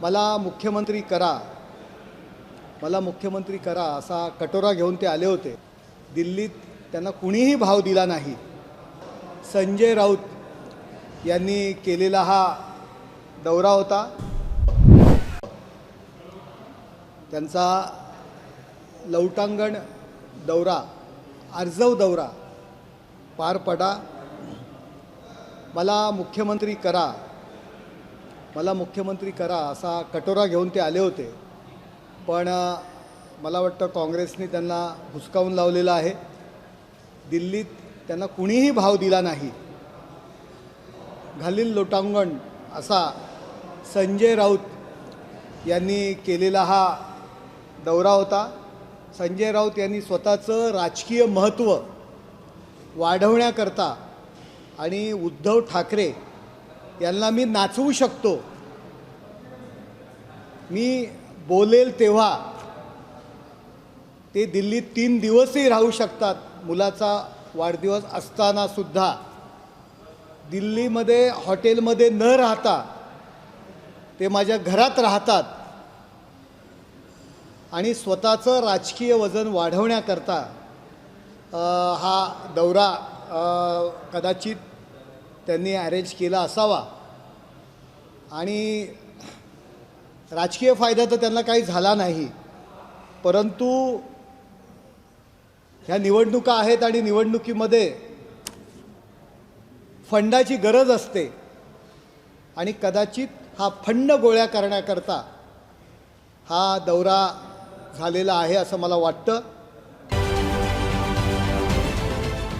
मला मुख्यमंत्री करा. मला मुख्यमंत्री करा असा कटोरा घेऊन ते आले होते. दिल्लीत त्यांना कुणीही भाव दिला नाही. संजय राऊत यांनी केलेला हा दौरा होता. त्यांचा लवटांगण दौरा अर्जव दौरा पार पडा. मला मुख्यमंत्री करा. मला मुख्यमंत्री करा असा कटोरा घेऊन ते आले होते. पण मला वाटतं काँग्रेसने त्यांना हुसकावून लावलेलं आहे. दिल्लीत त्यांना कुणीही भाव दिला नाही. घालील लोटांगण असा संजय राऊत यांनी केलेला हा दौरा होता. संजय राऊत यांनी स्वतःचं राजकीय महत्त्व वाढवण्याकरता आणि उद्धव ठाकरे यांना मी नाचवू शकतो. मी बोलेल तेव्हा ते दिल्लीत तीन दिवसही राहू शकतात. मुलाचा वाढदिवस असताना सुद्धा. दिल्लीमध्ये हॉटेलमध्ये न राहता ते माझ्या घरात राहतात. आणि स्वतःचं राजकीय वजन वाढवण्याकरता हा दौरा कदाचित त्यांनी अरेंज केला असावा. आणि राजकीय फायदा तर त्यांना काही झाला नाही. परंतु ह्या निवडणुका आहेत आणि निवडणुकीमध्ये फंडाची गरज असते. आणि कदाचित हा फंड गोळ्या करण्याकरता हा दौरा झालेला आहे असं मला वाटतं.